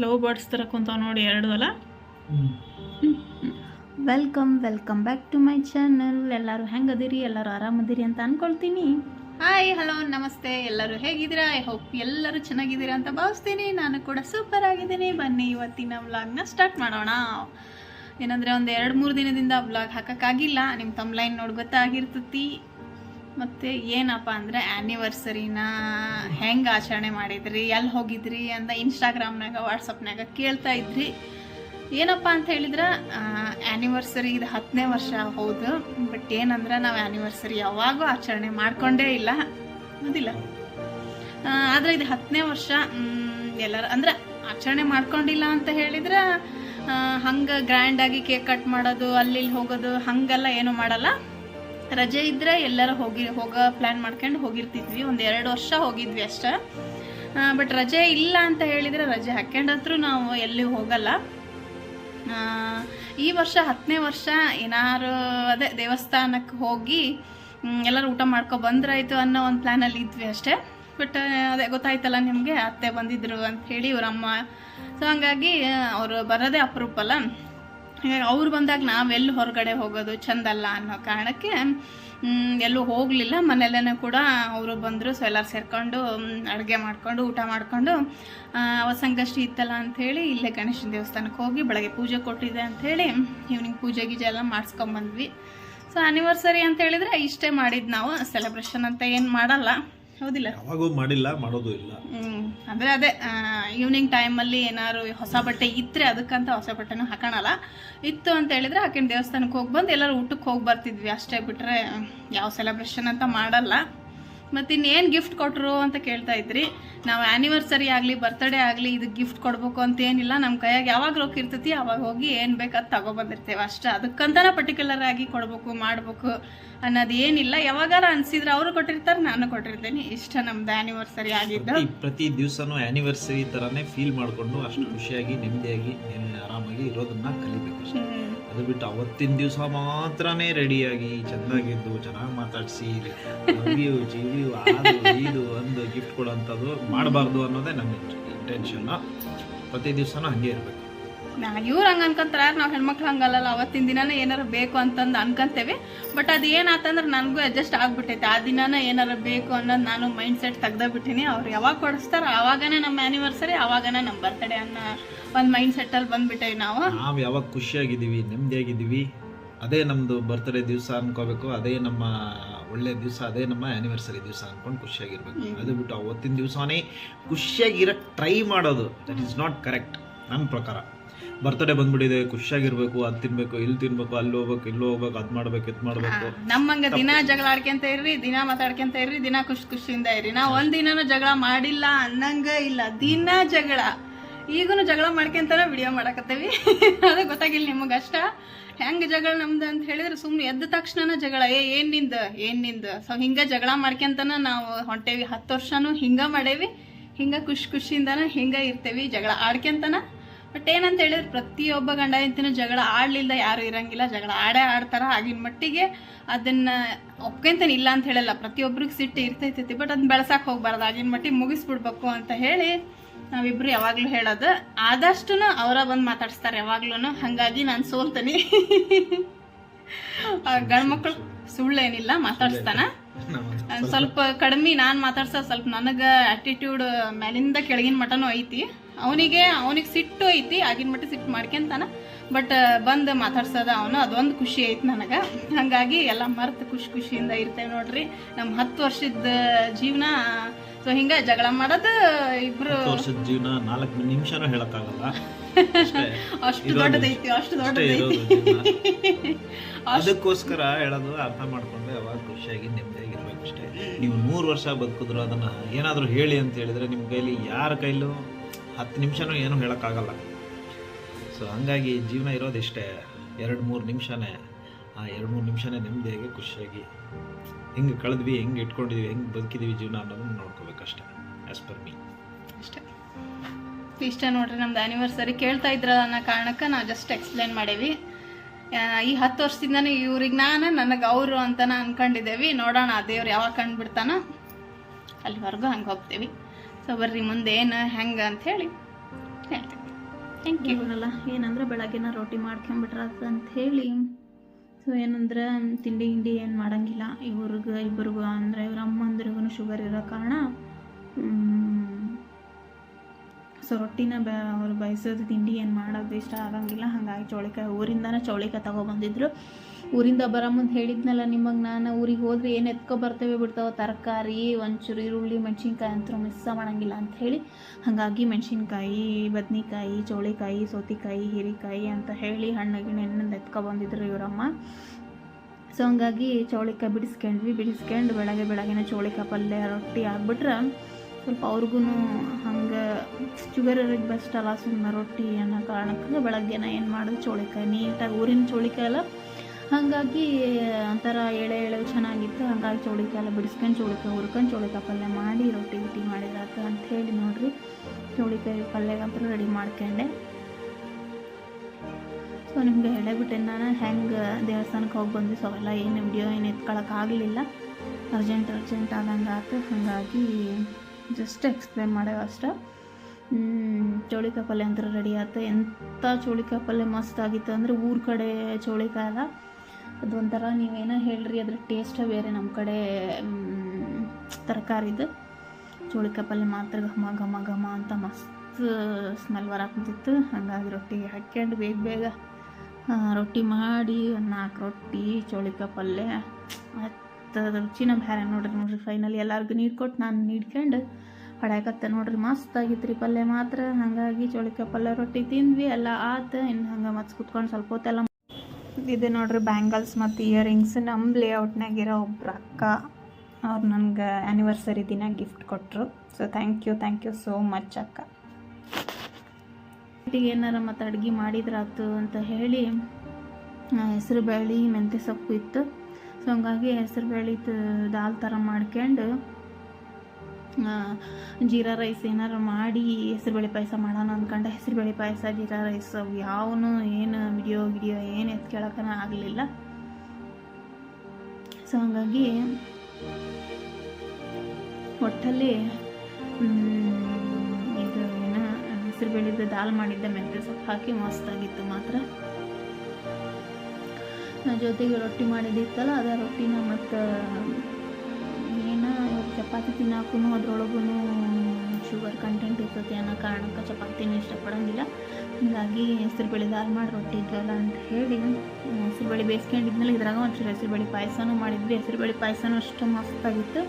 Love birds ಥರ ಕುಂತಾವ ನೋಡಿ ಎರಡು ಅಲ್ಲ? Welcome welcome back to my channel ಎಲ್ಲರೂ ಹೆಂಗದಿರಿ? ಎಲ್ಲರೂ ಆರಾಮದಿರಿ ಅಂತ ಅನ್ಕೊಳ್ತೀನಿ. ಹಾಯ್ ಹಲೋ ನಮಸ್ತೆ. ಎಲ್ಲರೂ ಹೇಗಿದ್ದೀರಾ? ಐ ಹೋಪ್ ಎಲ್ಲರೂ ಚೆನ್ನಾಗಿದ್ದೀರಾ ಅಂತ ಭಾವಿಸ್ತೀನಿ. ನಾನು ಕೂಡ ಸೂಪರ್ ಆಗಿದ್ದೀನಿ. ಬನ್ನಿ ಇವತ್ತಿನ ವ್ಲಾಗ್ನ ಸ್ಟಾರ್ಟ್ ಮಾಡೋಣ. ಏನಂದರೆ ಒಂದು ಎರಡು ಮೂರು ದಿನದಿಂದ ವ್ಲಾಗ್ ಹಾಕೋಕ್ಕಾಗಿಲ್ಲ. ನಿಮ್ಮ ತಮ್ಮ ಲೈನ್ ನೋಡಿ ಗೊತ್ತಾಗಿರ್ತತಿ. ಮತ್ತು ಏನಪ್ಪ ಅಂದ್ರೆ ಆ್ಯನಿವರ್ಸರಿನ ಹೆಂಗೆ ಆಚರಣೆ ಮಾಡಿದ್ರಿ ಎಲ್ಲಿ ಹೋಗಿದ್ರಿ ಅಂತ ಇನ್ಸ್ಟಾಗ್ರಾಮ್ನಾಗ ವಾಟ್ಸಪ್ನಾಗ ಕೇಳ್ತಾ ಇದ್ರಿ. ಏನಪ್ಪ ಅಂತ ಹೇಳಿದ್ರೆ ಆ್ಯನಿವರ್ಸರಿ ಇದು ಹತ್ತನೇ ವರ್ಷ ಹೌದು ಬಟ್ ಏನಂದ್ರೆ ನಾವು ಆ್ಯನಿವರ್ಸರಿ ಯಾವಾಗೂ ಆಚರಣೆ ಮಾಡ್ಕೊಂಡೇ ಇಲ್ಲ, ಹೌದಿಲ್ಲ? ಆದರೆ ಇದು ಹತ್ತನೇ ವರ್ಷ ಎಲ್ಲರ, ಅಂದ್ರೆ ಆಚರಣೆ ಮಾಡ್ಕೊಂಡಿಲ್ಲ ಅಂತ ಹೇಳಿದ್ರೆ ಹಂಗೆ ಗ್ರ್ಯಾಂಡಾಗಿ ಕೇಕ್ ಕಟ್ ಮಾಡೋದು ಅಲ್ಲಿ ಹೋಗೋದು, ಹಾಗೆಲ್ಲ ಏನೂ ಮಾಡಲ್ಲ. ರಜೆ ಇದ್ದರೆ ಎಲ್ಲರೂ ಹೋಗಿ ಹೋಗೋ ಪ್ಲ್ಯಾನ್ ಮಾಡ್ಕೊಂಡು ಹೋಗಿರ್ತಿದ್ವಿ. ಒಂದು ಎರಡು ವರ್ಷ ಹೋಗಿದ್ವಿ ಅಷ್ಟೇ. ಬಟ್ ರಜೆ ಇಲ್ಲ ಅಂತ ಹೇಳಿದರೆ ರಜೆ ಹಾಕ್ಕೊಂಡಂತ್ರೂ ನಾವು ಎಲ್ಲಿ ಹೋಗಲ್ಲ. ಈ ವರ್ಷ ಹತ್ತನೇ ವರ್ಷ ಏನಾರು ಅದೇ ದೇವಸ್ಥಾನಕ್ಕೆ ಹೋಗಿ ಎಲ್ಲರೂ ಊಟ ಮಾಡ್ಕೊ ಬಂದ್ರಾಯ್ತು ಅನ್ನೋ ಒಂದು ಪ್ಲ್ಯಾನಲ್ಲಿ ಇದ್ವಿ ಅಷ್ಟೇ. ಬಟ್ ಅದೇ ಗೊತ್ತಾಯ್ತಲ್ಲ ನಿಮಗೆ, ಅತ್ತೆ ಬಂದಿದ್ರು ಅಂತ ಹೇಳಿ ಇವರಮ್ಮ. ಸೊ ಹಂಗಾಗಿ ಅವರು ಬರೋದೇ ಅಪರೂಪ ಅಲ್ಲ ಹಾಗಾಗಿ ಅವ್ರು ಬಂದಾಗ ನಾವೆಲ್ಲಿ ಹೊರಗಡೆ ಹೋಗೋದು ಚಂದಲ್ಲ ಅನ್ನೋ ಕಾರಣಕ್ಕೆ ಎಲ್ಲೂ ಹೋಗಲಿಲ್ಲ. ಮನೆಯಲ್ಲೇ ಕೂಡ ಅವರು ಬಂದರು ಸೊ ಎಲ್ಲರೂ ಸೇರಿಕೊಂಡು ಅಡುಗೆ ಮಾಡಿಕೊಂಡು, ಊಟ ಮಾಡಿಕೊಂಡು ಸಂಕಷ್ಟಿ ಇತ್ತಲ್ಲ ಅಂಥೇಳಿ ಇಲ್ಲೇ ಗಣೇಶನ ದೇವಸ್ಥಾನಕ್ಕೆ ಹೋಗಿ ಬೆಳಗ್ಗೆ ಪೂಜೆ ಕೊಟ್ಟಿದೆ ಅಂಥೇಳಿ ಈವ್ನಿಂಗ್ ಪೂಜೆ ಗೀಜೆ ಎಲ್ಲ ಮಾಡಿಸ್ಕೊಂಬಂದ್ವಿ. ಸೊ ಆ್ಯನಿವರ್ಸರಿ ಅಂತ ಹೇಳಿದರೆ ಇಷ್ಟೇ ಮಾಡಿದ್ದು ನಾವು. ಸೆಲೆಬ್ರೇಷನ್ ಅಂತ ಏನು ಮಾಡಲ್ಲ. ಹೌದಿಲ್ಲ? ಯಾವಾಗೂ ಮಾಡಿಲ್ಲ ಮಾಡೋದು ಇಲ್ಲ. ಅಂದ್ರೆ ಅದೇ ಈವ್ನಿಂಗ್ ಟೈಮಲ್ಲಿ ಏನಾದ್ರು ಹೊಸ ಬಟ್ಟೆ ಇದ್ರೆ ಅದಕ್ಕಂತ ಹೊಸ ಬಟ್ಟೆನೂ ಹಾಕೋಣಲ್ಲ. ಇತ್ತು ಅಂತ ಹೇಳಿದ್ರೆ ಆಕಿನ ದೇವಸ್ಥಾನಕ್ಕೆ ಹೋಗಿ ಬಂದು ಎಲ್ಲರೂ ಊಟಕ್ಕೆ ಹೋಗಿ ಬರ್ತಿದ್ವಿ. ಅಷ್ಟೇ ಬಿಟ್ರೆ ಯಾವ ಸೆಲೆಬ್ರೇಷನ್ ಅಂತ ಮಾಡಲ್ಲ. ಮತ್ತು ಇನ್ನೇನು ಗಿಫ್ಟ್ ಕೊಟ್ಟರು ಅಂತ ಕೇಳ್ತಾ ಇದ್ರಿ. ನಾವು ಆ್ಯನಿವರ್ಸರಿ ಆಗಲಿ ಬರ್ತ್ಡೇ ಆಗಲಿ ಇದು ಗಿಫ್ಟ್ ಕೊಡ್ಬೇಕು ಅಂತ ಏನಿಲ್ಲ. ನಮ್ಮ ಕೈಯಾಗ ಯಾವಾಗ ರೊಕ್ಕ ಇರ್ತೈತಿ ಅವಾಗ ಹೋಗಿ ಏನು ಬೇಕಾದ್ ತಗೊಬಂದಿರ್ತೇವೆ ಅಷ್ಟೇ. ಅದಕ್ಕಂತಾನೆ ಪರ್ಟಿಕ್ಯುಲರ್ ಆಗಿ ಕೊಡಬೇಕು ಮಾಡಬೇಕು. ಅನ್ನೋದು ಏನಿಲ್ಲ ಯಾವಾಗಾರ ಅನ್ಸಿದ್ರೆ ಅವರು ಕೊಟ್ಟಿರ್ತಾರೆ ನಾನು ಕೊಟ್ಟಿರ್ತೇನೆ. ಇಷ್ಟ ನಮ್ದು ಆ್ಯನಿವರ್ಸರಿ ಆಗಿದ್ದು. ಪ್ರತಿ ದಿವಸನೂ ಆನಿವರ್ಸರಿ ತರನೇ ಫೀಲ್ ಮಾಡಿಕೊಂಡು ಅಷ್ಟು ಖುಷಿಯಾಗಿ ನೆಮ್ಮದಿಯಾಗಿ ನೆಮ್ಮದಿ ಆರಾಮಾಗಿ ಇರೋದನ್ನ ಕಲಿಬೇಕು ಅದು ಬಿಟ್ಟು ಅವತ್ತಿನ ದಿವಸ ಮಾತ್ರನೇ ರೆಡಿಯಾಗಿ ಚೆನ್ನಾಗಿದ್ದು ಚೆನ್ನಾಗಿ ಮಾತಾಡಿಸಿ ಯು ಜೀವಿಯು ಅದು ಇದು ಒಂದು ಗಿಫ್ಟ್ ಕೊಡೋಂಥದ್ದು ಮಾಡಬಾರ್ದು ಅನ್ನೋದೇ ನನ್ನ ಇಂಟೆನ್ಷನ್ ಪ್ರತಿ ದಿವಸನೂ ಹಂಗೆ ಇರಬೇಕು. ನಾ ಇವ್ರು ಹಂಗೆ ಅನ್ಕೊಂತಾರ ನಾವು ಹೆಣ್ಮಕ್ಳು ಹಂಗಲ್ಲ ಅವತ್ತಿನ ದಿನಾನ ಏನಾರು ಬೇಕು ಅಂತಂದು ಅನ್ಕೊಂತೇವೆ. ಬಟ್ ಅದು ಏನಾತಂದ್ರೆ ನನಗೂ ಅಡ್ಜಸ್ಟ್ ಆಗ್ಬಿಟ್ಟೈತೆ. ಆ ದಿನಾನ ಏನಾರು ಬೇಕು ಅನ್ನೋದು ನಾನು ಮೈಂಡ್ ಸೆಟ್ ತೆಗ್ದ ಬಿಟ್ಟಿನಿ ಅವ್ರು ಯಾವಾಗ ಕೊಡಿಸ್ತಾರ ಆವಾಗನೇ ನಮ್ಮ ಆ್ಯನಿವರ್ಸರಿ ಆವಾಗನೇ ನಮ್ಮ ಬರ್ತಡೇ ಅನ್ನೋ ಒಂದು ಮೈಂಡ್ ಸೆಟ್ಟಲ್ಲಿ ಬಂದ್ಬಿಟ್ಟೇವಿ ನಾವು. ನಾವು ಯಾವಾಗ ಖುಷಿಯಾಗಿದ್ದೀವಿ ನೆಮ್ಮದಿಯಾಗಿದ್ದೀವಿ ಅದೇ ನಮ್ಮದು ಬರ್ತ್ಡೇ ದಿವಸ ಅನ್ಕೋಬೇಕು ಅದೇ ನಮ್ಮ ಒಳ್ಳೆ ದಿವಸ ಅದೇ ನಮ್ಮ ಆ್ಯನಿವರ್ಸರಿ ದಿವಸ ಅನ್ಕೊಂಡು ಖುಷಿಯಾಗಿರ್ಬೇಕು. ಅದು ಬಿಟ್ಟು ಅವತ್ತಿನ ದಿವಸನೇ ಖುಷಿಯಾಗಿರೋ ಟ್ರೈ ಮಾಡೋದು. ದಟ್ ಈಸ್ ನಾಟ್ ಕರೆಕ್ಟ್ ನನ್ನ ಪ್ರಕಾರ. ಬರ್ತ್ಡೇ ಬಂದ್ಬಿಟ್ಟಿದೆ ಖುಷಿಯಾಗಿರ್ಬೇಕು ಅದು ತಿನ್ಬೇಕು ಇಲ್ಲಿ ತಿನ್ಬೇಕು ಅಲ್ಲಿ ಹೋಗ್ಬೇಕು ಇಲ್ಲಿ ಹೋಗ್ಬೇಕು ಅದು ಮಾಡ್ಬೇಕು ಇದು ಮಾಡ್ಬೇಕು. ನಮ್ಮಂಗ ದಿನ ಜಗಳ ಆಡ್ಕೊಂತ ಇರ್ರಿ ದಿನ ಮಾತಾಡ್ಕೊಂತ ಇರ್ರಿ ದಿನ ಖುಷಿ ಖುಷಿಯಿಂದ ಇರ್ರಿ. ನಾವು ಒಂದ್ ದಿನನೂ ಜಗಳ ಮಾಡಿಲ್ಲ ಅನ್ನಂಗ ಇಲ್ಲ. ದಿನ ಜಗಳ. ಈಗನು ಜಗಳ ಮಾಡ್ಕೊಂತಾನೆ ವಿಡಿಯೋ ಮಾಡಕತ್ತೀವಿ. ಅದು ಗೊತ್ತಾಗಿಲ್ಲ ನಿಮಗೆ ಅಷ್ಟ. ಹೆಂಗ ಜಗಳ ನಮ್ದು ಅಂತ ಹೇಳಿದ್ರೆ ಸುಮ್ಮನೆ ಎದ್ದ ತಕ್ಷಣ ಜಗಳ. ಏ ಏನ್ನಿಂದ? ಏನ್ನಿಂದ? ಸೊ ಹಿಂಗ ಜಗಳ ಮಾಡ್ಕೊಂತನ ನಾವು ಹೊಂಟೇವಿ. ಹತ್ತು ವರ್ಷನೂ ಹಿಂಗ ಮಾಡೇವಿ. ಹಿಂಗ ಖುಷಿ ಖುಷಿಯಿಂದನ ಹಿಂಗ ಇರ್ತೇವಿ ಜಗಳ. ಆಡ್ಕೊಂತನ ಬಟ್ ಏನಂತ ಹೇಳಿದ್ರೆ ಪ್ರತಿಯೊಬ್ಬ ಗಂಡ ಹೆಂಡತಿನೂ ಜಗಳ ಆಡಲಿಲ್ಲ ಯಾರು ಇರಂಗಿಲ್ಲ. ಜಗಳ ಆಡೇ ಆಡ್ತಾರ. ಆಗಿನ ಮಟ್ಟಿಗೆ ಅದನ್ನ ಒಪ್ಕೊಂತೇನೆ ಇಲ್ಲ ಅಂತ ಹೇಳಲ್ಲ. ಪ್ರತಿಯೊಬ್ಬರಿಗೆ ಸಿಟ್ಟು ಇರ್ತೈತೈತಿ. ಬಟ್ ಅದನ್ನ ಬೆಳ್ಸಕ್ಕೆ ಹೋಗ್ಬಾರ್ದು. ಆಗಿನ ಮಟ್ಟಿಗೆ ಮುಗಿಸ್ಬಿಡ್ಬೇಕು ಅಂತ ಹೇಳಿ ನಾವಿಬ್ರು ಯಾವಾಗಲೂ ಹೇಳೋದು. ಆದಷ್ಟು ಅವರ ಬಂದು ಮಾತಾಡಿಸ್ತಾರೆ ಯಾವಾಗ್ಲೂ ಹಾಗಾಗಿ ನಾನು ಸೋಲ್ತೀನಿ. ಗಂಡ್ಮಕ್ಳು ಸುಳ್ಳೇನಿಲ್ಲ. ಮಾತಾಡಿಸ್ತಾನ. ಸ್ವಲ್ಪ ಕಡಿಮೆ ನಾನು ಮಾತಾಡ್ಸ ಸ್ವಲ್ಪ ನನಗೆ ಆಟಿಟ್ಯೂಡ್ ಮೇಲಿಂದ ಕೆಳಗಿನ ಮಟನೂ ಐತಿ. ಅವನಿಗೆ ಅವನಿಗೆ ಸಿಟ್ಟು ಐತಿ ಆಗಿನ ಮಟ್ಟ ಸಿಟ್ಟು ಮಾಡ್ಕೊಂತಾನ ಬಟ್ ಬಂದು ಮಾತಾಡ್ಸೋದ ಅವನು ಅದೊಂದು ಖುಷಿ ಐತಿ ನನಗೆ. ಹಾಗಾಗಿ ಎಲ್ಲ ಮರ್ತು ಖುಷಿ ಖುಷಿಯಿಂದ ಇರ್ತೇವೆ ನೋಡ್ರಿ. ನಮ್ಮ ಹತ್ತು ವರ್ಷದ ಜೀವನ ಸೊ ಹಿಂಗ ಜಗಳ ಮಾಡೋದು ಇಬ್ರು ವರ್ಷದ ಜೀವನ ನಾಲ್ಕು ನಿಮಿಷನೂ ಹೇಳಕ್ಕಾಗಲ್ಲ. ಅಷ್ಟೇ. ಅಷ್ಟು ದೊಡ್ಡದೈತಿ ಅಷ್ಟು ದೊಡ್ಡದೈತಿ ಅದಕ್ಕೋಸ್ಕರ ಹೇಳೋದು ಅರ್ಥ ಮಾಡ್ಕೊಂಡು ಯಾವಾಗ ಖುಷಿಯಾಗಿ ನೆಮ್ಮದಿಯಾಗಿರ್ಬೇಕು ಅಷ್ಟೇ ನೀವು ನೂರು ವರ್ಷ ಬದುಕಿದ್ರು ಅದನ್ನ ಏನಾದರೂ ಹೇಳಿ ಅಂತ ಹೇಳಿದ್ರೆ ನಿಮ್ಮ ಕೈಲಿ ಯಾರ ಕೈಲೂ ಹತ್ತು ನಿಮಿಷನೂ ಏನೂ ಹೇಳೋಕ್ಕಾಗಲ್ಲ. ಸೊ ಹಂಗಾಗಿ ಜೀವನ ಇರೋದಿಷ್ಟೇ ಎರಡು ಮೂರು ನಿಮಿಷನೇ. ಆ ಎರಡು ಮೂರು ನಿಮಿಷನೇ ನೆಮ್ಮದಿಯಾಗಿ, ಖುಷಿಯಾಗಿ ಹೆಂಗೆ ಕಳೆದ್ವಿ, ಹೆಂಗೆ ಇಟ್ಕೊಂಡಿದ್ವಿ, ಹೆಂಗೆ ಬದುಕಿದೀವಿ ಜೀವನ ಅನ್ನೋದನ್ನ ನೋಡ್ಕೋಬೇಕಷ್ಟೇ ಆ್ಯಸ್ ಪರ್ ಮೀ ಇಷ್ಟೇ. ಇಷ್ಟ ನೋಡ್ರಿ, ನಮ್ದು ಆ್ಯನಿವರ್ಸರಿ ಕೇಳ್ತಾ ಇದ್ರ ಅನ್ನೋ ಕಾರಣಕ್ಕೆ ನಾವು ಜಸ್ಟ್ ಎಕ್ಸ್ಪ್ಲೇನ್ ಮಾಡೇವಿ. ಈ ಹತ್ತು ವರ್ಷದಿಂದನೇ ಇವ್ರಿಗೆ ನಾನು, ನನಗೆ ಅವರು ಅಂತಾನೆ ಅನ್ಕೊಂಡಿದ್ದೇವೆ. ನೋಡೋಣ ಆ ದೇವ್ರು ಯಾವಾಗ ಕಂಡುಬಿಡ್ತಾನೋ, ಅಲ್ಲಿವರೆಗೂ ಹಂಗೆ ಹೋಗ್ತೇವಿ. ಸೊ ಬರ್ರಿ ಮುಂದೆ ಏನು, ಹೆಂಗೆ ಅಂತ ಹೇಳಿ ಹೇಳ್ತೇವೆ ಥ್ಯಾಂಕ್ ಯು ಬರಲ್ಲ ಏನಂದ್ರೆ ಬೆಳಗ್ಗೆನ ರೊಟ್ಟಿ ಮಾಡ್ಕೊಂಬಿಟ್ರಾತ ಅಂತ ಹೇಳಿ. ಸೊ ಏನಂದ್ರೆ ತಿಂಡಿ ಹಿಂಡಿ ಏನು ಮಾಡಂಗಿಲ್ಲ. ಇವ್ರಿಗೆ, ಇಬ್ಬರಿಗೂ ಅಂದರೆ ಇವ್ರ ಅಮ್ಮಂದ್ರಿಗೂ ಶುಗರ್ ಇರೋ ಕಾರಣ ಸೊ ರೊಟ್ಟಿನ ಬ, ಅವ್ರು ಬಯಸೋದು ತಿಂಡಿ ಏನು ಮಾಡೋದು ಇಷ್ಟ ಆಗಂಗಿಲ್ಲ. ಹಾಗಾಗಿ ಚೌಳಿಕಾಯಿ, ಊರಿಂದನೇ ಚೌಳಿಕಾಯಿ ತಗೊಬಂದಿದ್ರು ಊರಿಂದ ಬರೋ ಮುಂದೆ ಹೇಳಿದ್ನಲ್ಲ ನಿಮಗೆ ನಾನು, ಊರಿಗೆ ಹೋದ್ರೆ ಏನು ಎತ್ಕೊ ಬರ್ತೇವೆ ಬಿಡ್ತಾವೆ ತರಕಾರಿ, ಒಂಚೂರು ಈರುಳ್ಳಿ, ಮೆಣಸಿನ್ಕಾಯಿ ಅಂತೂ ಮಿಸ್ ಮಾಡೋಂಗಿಲ್ಲ ಅಂತ ಹೇಳಿ. ಹಾಗಾಗಿ ಮೆಣಸಿನ್ಕಾಯಿ, ಬದ್ನಿಕಾಯಿ, ಚೌಳಿಕಾಯಿ, ಸೌತೆಕಾಯಿ, ಹೀರೆಕಾಯಿ ಅಂತ ಹೇಳಿ ಹಣ್ಣು ಗಿಣ್ಣು ಎಣ್ಣೆಂದು ಎತ್ಕೊ ಬಂದಿದ್ರು ಇವರಮ್ಮ. ಸೊ ಹಂಗಾಗಿ ಚೌಳಿಕಾಯಿ ಬಿಡಿಸ್ಕೊಂಡ್ವಿ. ಬಿಡಿಸ್ಕೊಂಡು ಬೆಳಗ್ಗೆ ಬೆಳಗ್ಗೆನೇ ಚೌಳಿಕಾಯಿ ಪಲ್ಯ ರೊಟ್ಟಿ ಆಗ್ಬಿಟ್ರೆ ಸ್ವಲ್ಪ ಅವ್ರಿಗೂ ಹಂಗೆ ಶುಗರ್ ಇರೋದು ಬೆಸ್ಟ್ ಅಲ್ಲ ಸುಮ್ಮನೆ ರೊಟ್ಟಿ ಅನ್ನೋ ಕಾರಣಕ್ಕೆ ಬೆಳಗ್ಗೆನ ಏನು ಮಾಡಿದೆ? ಚೌಳಿಕಾಯಿ ನೀಟಾಗಿ ಊರಿನ ಚೌಳಿಕಾಯಿ ಎಲ್ಲ ಹಾಗಾಗಿ, ಒಂಥರ ಎಳೆ ಎಳೆ ಚೆನ್ನಾಗಿತ್ತು. ಹಾಗಾಗಿ ಚೌಳಿಕಾಯಿ ಎಲ್ಲ ಬಿಡಿಸ್ಕೊಂಡು ಚೌಳಿಕಾಯಿ ಹುರ್ಕೊಂಡು ಚೌಳಿಕಾಯಿ ಪಲ್ಯ ಮಾಡಿ ರೊಟ್ಟಿ ಗಿಟ್ಟಿ ಮಾಡಿದಾತ ಅಂತ ಹೇಳಿ ನೋಡ್ರಿ. ಚೌಳಿಕಾಯಿ ಪಲ್ಯಗಂತೂ ರೆಡಿ ಮಾಡ್ಕೊಂಡೆ. ಸೊ ನಿಮಗೆ ಹೇಳೇಬಿಟ್ಟೆ ನಾನು, ಹೆಂಗೆ ದೇವಸ್ಥಾನಕ್ಕೆ ಹೋಗಿ ಬಂದು ಸೊ ಅವೆಲ್ಲ ಏನು ವಿಡಿಯೋ ಏನು ಎತ್ಕೊಳ್ಳೋಕ್ಕಾಗಲಿಲ್ಲ ಅರ್ಜೆಂಟ್ ಅರ್ಜೆಂಟ್ ಆದಂಗೆ ಆಯ್ತು ಹಾಗಾಗಿ ಜಸ್ಟ್ ಎಕ್ಸ್ಪ್ಲೇನ್ ಮಾಡ್ಯಾವ ಅಷ್ಟೆ. ಚೌಳಿಕಾಯಿ ಪಲ್ಯ ಅಂದ್ರೆ ರೆಡಿ ಆಯ್ತು ಎಂಥ ಚೌಳಿಕಾಯಿ ಪಲ್ಯ ಮಸ್ತ್ ಆಗಿತ್ತು ಅಂದರೆ ಊರ ಕಡೆ ಚೌಳಿಕಾಯಿ ಒಂಥರ ನೀವೇನೋ ಹೇಳ್ರಿ, ಅದ್ರ ಟೇಸ್ಟೇ ಬೇರೆ ನಮ್ಮ ಕಡೆ ತರಕಾರಿದು. ಚೌಳಿಕಾಯಿ ಪಲ್ಯ ಮಾತ್ರ ಘಮ ಘಮ ಘಮ ಅಂತ ಮಸ್ತ್ ಸ್ಮೆಲ್ ಬರಾಕಿತ್ತು ಹಾಗಾಗಿ ರೊಟ್ಟಿ ಹಾಕ್ಕೊಂಡು ಬೇಗ ಬೇಗ ರೊಟ್ಟಿ ಮಾಡಿ ಒಂದು ನಾಲ್ಕು ರೊಟ್ಟಿ, ಚೌಳಿಕಾಯಿ ಪಲ್ಯ. ಮತ್ತು ರುಚಿನ ಬೇರೆ ನೋಡ್ರಿ ನೋಡ್ರಿ ಫೈನಲಿ ಎಲ್ಲರಿಗೂ ನೀರು ಕೊಟ್ಟು ನಾನು ನೀಡ್ಕೊಂಡು ಹೊಡ್ಯಾಕತ್ತೆ ನೋಡ್ರಿ. ಮಸ್ತ್ ಆಗಿತ್ತು ರೀ ಪಲ್ಯ ಮಾತ್ರ. ಹಾಗಾಗಿ ಚೌಳಿಕಾಯಿ ಪಲ್ಯ ರೊಟ್ಟಿ ತಿಂದ್ವಿ, ಎಲ್ಲ ಆತು. ಇನ್ನು ಹಂಗೆ ಮತ್ತೆ ಕುತ್ಕೊಂಡು ಸ್ವಲ್ಪ ಹೊತ್ತೆಲ್ಲ ಇದೆ ನೋಡ್ರಿ ಬ್ಯಾಂಗಲ್ಸ್ ಮತ್ತು ಇಯರಿಂಗ್ಸ್ ನಮ್ಮ ಲೇಔಟ್ನಾಗಿರೋ ಒಬ್ರು ಅಕ್ಕ, ಅವ್ರು ನನಗೆ ಆ್ಯನಿವರ್ಸರಿ ದಿನ ಗಿಫ್ಟ್ ಕೊಟ್ಟರು so thank you thank you so much ಅಕ್ಕ. ಏನಾರ ಮತ್ತು ಅಡುಗೆ ಮಾಡಿದ್ರಾತು ಅಂತ ಹೇಳಿ ಹೆಸರು ಬೇಳೆ ಮೆಂತ್ಯ ಸೊಪ್ಪು ಇತ್ತು. ಸೊ ಹಂಗಾಗಿ ಹೆಸರು ಬೇಳೆ ದಾಲ್ ಥರ ಮಾಡ್ಕೊಂಡು ಜೀರಾ ರೈಸ್ ಏನಾರು ಮಾಡಿ ಹೆಸರುಬೇಳೆ ಪಾಯಸ ಮಾಡೋಣ ಅಂದ್ಕೊಂಡೆ ಹೆಸರುಬೇಳೆ ಪಾಯಸ, ಜೀರಾ ರೈಸ್ ಯಾವನು ಏನು ವಿಡಿಯೋ ಗಿಡಿಯೋ ಏನು ಎತ್ಕೇಳಕ್ಕನ ಆಗಲಿಲ್ಲ. ಸೊ ಹಂಗಾಗಿ ಒಟ್ಟಲ್ಲಿ ಇದು ಏನ ಹೆಸರುಬೇಳೆದು ದಾಲ್ ಮಾಡಿದ್ದೆ ಮೆಂತ್ಯ ಸೊಪ್ಪು ಹಾಕಿ ಮಸ್ತಾಗಿತ್ತು ಮಾತ್ರ. ಜೊತೆಗೆ ರೊಟ್ಟಿ ಮಾಡಿದ್ದಿತ್ತಲ್ಲ, ಅದ ರೊಟ್ಟಿನ ಮತ್ತು ಚಪಾತಿ ತಿನ್ನಾಕೂ ಅದ್ರೊಳಗೂ ಶುಗರ್ ಕಂಟೆಂಟ್ ಇರ್ತೈತಿ ಅನ್ನೋ ಕಾರಣಕ್ಕೆ ಚಪಾತಿ ಇಷ್ಟಪಡೋಂಗಿಲ್ಲ. ಹೀಗಾಗಿ ಹೆಸರುಬೇಳೆ ದಾಲ್ ಮಾಡಿ ರೊಟ್ಟಿ ಇದ್ದಲ್ಲ ಅಂತ ಹೇಳಿ ಹೆಸರುಬೇಳೆ ಬೇಯಿಸ್ಕೊಂಡಿದ್ಮೇಲೆ ಇದ್ರಾಗ ಒಂಚೂರು ಹೆಸರುಬೇಳೆ ಪಾಯಸನೂ ಮಾಡಿದ್ವಿ. ಹೆಸರುಬೇಳೆ ಪಾಯಸನೂ ಅಷ್ಟು ಮಸ್ತಾಗಿತ್ತು.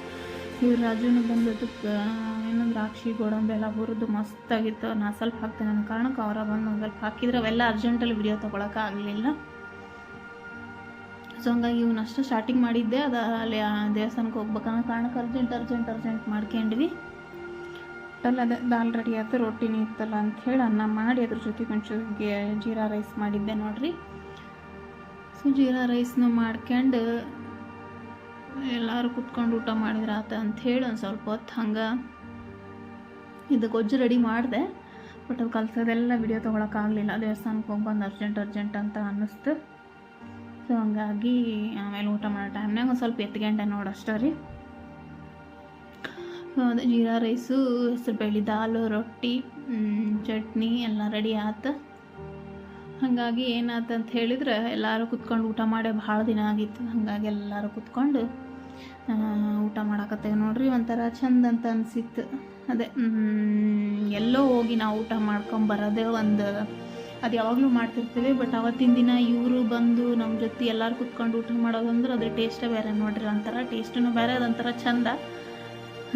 ಇವ್ರು ರಾಜುನು ಬಂದದ್ದು ಏನು ದ್ರಾಕ್ಷಿ, ಗೋಡಂಬಿ ಎಲ್ಲ ಹುರಿದು ಮಸ್ತಾಗಿತ್ತು. ನಾ ಸ್ವಲ್ಪ ಹಾಕ್ತೇನೆ ಅನ್ನೋ ಕಾರಣಕ್ಕೆ ಅವರ ಬಂದು ಒಂದು ಸ್ವಲ್ಪ ಹಾಕಿದ್ರೆ. ಅವೆಲ್ಲ ಅರ್ಜೆಂಟಲ್ಲಿ ವಿಡಿಯೋ ತೊಗೊಳಕ್ಕೆ ಆಗಲಿಲ್ಲ ಸೊ ಹಂಗಾಗಿ ಇವನ್ನಷ್ಟು ಸ್ಟಾರ್ಟಿಂಗ್ ಮಾಡಿದ್ದೆ, ಅದು ಅಲ್ಲಿ ದೇವಸ್ಥಾನಕ್ಕೆ ಹೋಗ್ಬೇಕನ್ನೋ ಕಾರಣಕ್ಕೆ ಅರ್ಜೆಂಟ್ ಅರ್ಜೆಂಟ್ ಅರ್ಜೆಂಟ್ ಮಾಡ್ಕೊಂಡ್ವಿ. ಅಲ್ಲ, ಅದೇ ದಾಲ್ ರೆಡಿ ಆಯ್ತು ರೊಟ್ಟಿನೂ ಇತ್ತಲ್ಲ ಅಂತ ಹೇಳಿ ಅನ್ನ ಮಾಡಿ ಅದ್ರ ಜೊತೆ ಒಂಚೂರು ಜೀರಾ ರೈಸ್ ಮಾಡಿದ್ದೆ ನೋಡಿರಿ. ಸೊ ಜೀರಾ ರೈಸ್ನು ಮಾಡ್ಕೊಂಡು ಎಲ್ಲರೂ ಕುತ್ಕೊಂಡು ಊಟ ಮಾಡಿದ್ರೆ ಆತ ಹೇಳಿ ಒಂದು ಸ್ವಲ್ಪ ಹೊತ್ತು ಹಂಗೆ ಇದು ಗೊಜ್ಜು ರೆಡಿ ಮಾಡಿದೆ. ಬಟ್ ಅದು ಕಲ್ಸೋದೆಲ್ಲ ವಿಡಿಯೋ ತೊಗೊಳಕ್ಕಾಗಲಿಲ್ಲ ದೇವಸ್ಥಾನಕ್ಕೆ ಹೋಗಿ ಬಂದು ಅರ್ಜೆಂಟ್ ಅರ್ಜೆಂಟ್ ಅಂತ ಅನ್ನಿಸ್ತು. ಸೊ ಹಂಗಾಗಿ ಆಮೇಲೆ ಊಟ ಮಾಡೋ ಟೈಮ್ನಾಗ ಒಂದು ಸ್ವಲ್ಪ ಎತ್ಕೊಂಡೆ ನೋಡಷ್ಟೇ ರೀ. ಸೊ ಅದೇ ಜೀರಾ ರೈಸು ಹೆಸರುಬೇಳೆ ದಾಲು, ರೊಟ್ಟಿ ಚಟ್ನಿ ಎಲ್ಲ ರೆಡಿ ಆತ. ಹಾಗಾಗಿ ಅಂತ ಹೇಳಿದ್ರೆ ಎಲ್ಲರೂ ಕುತ್ಕೊಂಡು ಊಟ ಮಾಡೇ ಭಾಳ ದಿನ ಆಗಿತ್ತು. ಹಾಗಾಗಿ ಎಲ್ಲರೂ ಕುತ್ಕೊಂಡು ಊಟ ಮಾಡಾಕತ್ತೇವೆ ನೋಡ್ರಿ. ಒಂಥರ ಚಂದ ಅಂತ ಅನಿಸಿತ್ತು. ಅದೇ ಎಲ್ಲೋ ಹೋಗಿ ನಾವು ಊಟ ಮಾಡ್ಕೊಂಬರೋದೇ ಒಂದು ಅದು ಯಾವಾಗಲೂ ಮಾಡ್ತಿರ್ತೀವಿ ಬಟ್ ಅವತ್ತಿನ ದಿನ ಇವರು ಬಂದು ನಮ್ಮ ಜೊತೆ ಎಲ್ಲರೂ ಕುತ್ಕೊಂಡು ಊಟ ಮಾಡೋದಂದ್ರೆ ಅದ್ರ ಟೇಸ್ಟೇ ಬೇರೆ ನೋಡ್ರಿ ಒಂಥರ ಟೇಸ್ಟೂ ಬೇರೆ, ಅದೊಂಥರ ಚಂದ.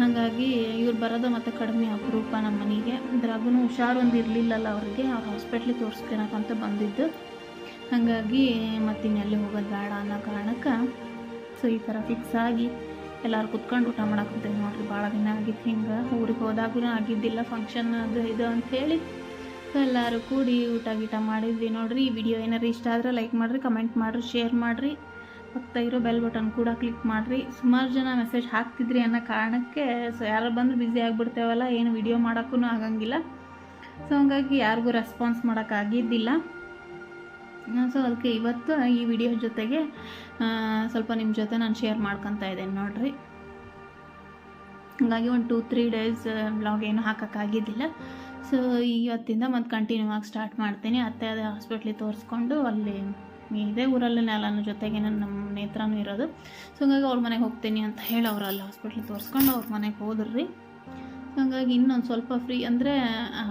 ಹಾಗಾಗಿ ಇವ್ರು ಬರೋದು ಮತ್ತೆ ಕಡಿಮೆ ಅಪರೂಪ ನಮ್ಮ ಮನೆಗೆ. ಇದ್ರಾಗೂ ಹುಷಾರು ಒಂದು ಇರಲಿಲ್ಲಲ್ಲ ಅವ್ರಿಗೆ, ಅವ್ರು ಹಾಸ್ಪಿಟ್ಲಿಗೆ ತೋರಿಸ್ಕೊಳಕಂತ ಬಂದಿದ್ದು. ಹಾಗಾಗಿ ಮತ್ತೆ ಇನ್ನೆಲ್ಲಿ ಹೋಗೋದು ಬೇಡ ಅನ್ನೋ ಕಾರಣಕ್ಕೆ ಸೊ ಈ ಥರ ಫಿಕ್ಸ್ ಆಗಿ ಎಲ್ಲರೂ ಕುತ್ಕೊಂಡು ಊಟ ಮಾಡಾಕಂತೀವಿ ನೋಡ್ರಿ ಭಾಳ ದಿನ ಆಗಿತ್ತು ಹಿಂಗೆ. ಊರಿಗೆ ಹೋದಾಗೂ ಆಗಿದ್ದಿಲ್ಲ ಫಂಕ್ಷನ್ ಅದು ಇದು ಅಂಥೇಳಿ ಎಲ್ಲರೂ ಕೂಡಿ ಊಟ ಗೀಟ ಮಾಡಿದ್ವಿ ನೋಡಿರಿ. ಈ ವಿಡಿಯೋ ಏನಾರು ಇಷ್ಟ ಆದರೆ ಲೈಕ್ ಮಾಡಿರಿ ಕಮೆಂಟ್ ಮಾಡಿರಿ ಶೇರ್ ಮಾಡಿರಿ. ಪಕ್ಕ ಇರೋ ಬೆಲ್ ಬಟನ್ ಕೂಡ ಕ್ಲಿಕ್ ಮಾಡಿರಿ. ಸುಮಾರು ಜನ ಮೆಸೇಜ್ ಹಾಕ್ತಿದ್ರಿ ಅನ್ನೋ ಕಾರಣಕ್ಕೆ ಸೊ ಯಾರು ಬಂದರೂ ಬ್ಯುಸಿ ಆಗಿಬಿಡ್ತೇವಲ್ಲ, ಏನು ವಿಡಿಯೋ ಮಾಡೋಕ್ಕೂ ಆಗಂಗಿಲ್ಲ. ಸೊ ಹಂಗಾಗಿ ಯಾರಿಗೂ ರೆಸ್ಪಾನ್ಸ್ ಮಾಡೋಕ್ಕಾಗಿದ್ದಿಲ್ಲ ಸೊ ಅದಕ್ಕೆ ಇವತ್ತು ಈ ವಿಡಿಯೋ ಜೊತೆಗೆ ಸ್ವಲ್ಪ ನಿಮ್ಮ ಜೊತೆ ನಾನು ಶೇರ್ ಮಾಡ್ಕೊತಾ ಇದ್ದೇನೆ ನೋಡಿರಿ. ಹಾಗಾಗಿ ಒಂದು ಟೂ ತ್ರೀ ಡೇಸ್ ಬ್ಲಾಗ್ ಏನು ಹಾಕೋಕ್ಕಾಗಿದ್ದಿಲ್ಲ ಸೊ ಇವತ್ತಿಂದ ಮತ್ತೆ ಕಂಟಿನ್ಯೂ ಆಗಿ ಸ್ಟಾರ್ಟ್ ಮಾಡ್ತೀನಿ. ಅತ್ತೆ ಅದೇ ಹಾಸ್ಪಿಟ್ಲಿಗೆ ತೋರಿಸ್ಕೊಂಡು ಅಲ್ಲಿ ಇದೇ. ಊರಲ್ಲಿ ಎಲ್ಲನ ಜೊತೆಗೆ ನಮ್ಮ ನೇತ್ರನೂ ಇರೋದು. ಸೊ ಹಂಗಾಗಿ ಅವ್ರ ಮನೆಗೆ ಹೋಗ್ತೀನಿ ಅಂತ ಹೇಳಿ ಅವ್ರು ಅಲ್ಲಿ ಹಾಸ್ಪಿಟ್ಲಿಗೆ ತೋರಿಸ್ಕೊಂಡು ಅವ್ರ ಮನೆಗೆ ಹೋದ್ರಿ. ಹಂಗಾಗಿ ಇನ್ನೊಂದು ಸ್ವಲ್ಪ ಫ್ರೀ ಅಂದರೆ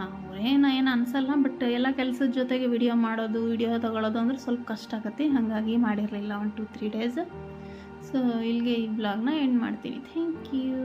ಅವ್ರೇನು ಏನು ಅನಿಸಲ್ಲ ಬಟ್ ಎಲ್ಲ ಕೆಲಸದ ಜೊತೆಗೆ ವಿಡಿಯೋ ಮಾಡೋದು ವಿಡಿಯೋ ತೊಗೊಳೋದು ಅಂದ್ರೆ ಸ್ವಲ್ಪ ಕಷ್ಟ ಆಗತ್ತೆ. ಹಾಗಾಗಿ ಮಾಡಿರಲಿಲ್ಲ one two three days so ಇಲ್ಲಿಗೆ ಈ ಬ್ಲಾಗ್ನ ಎಂಡ್ ಮಾಡ್ತೀನಿ. Thank you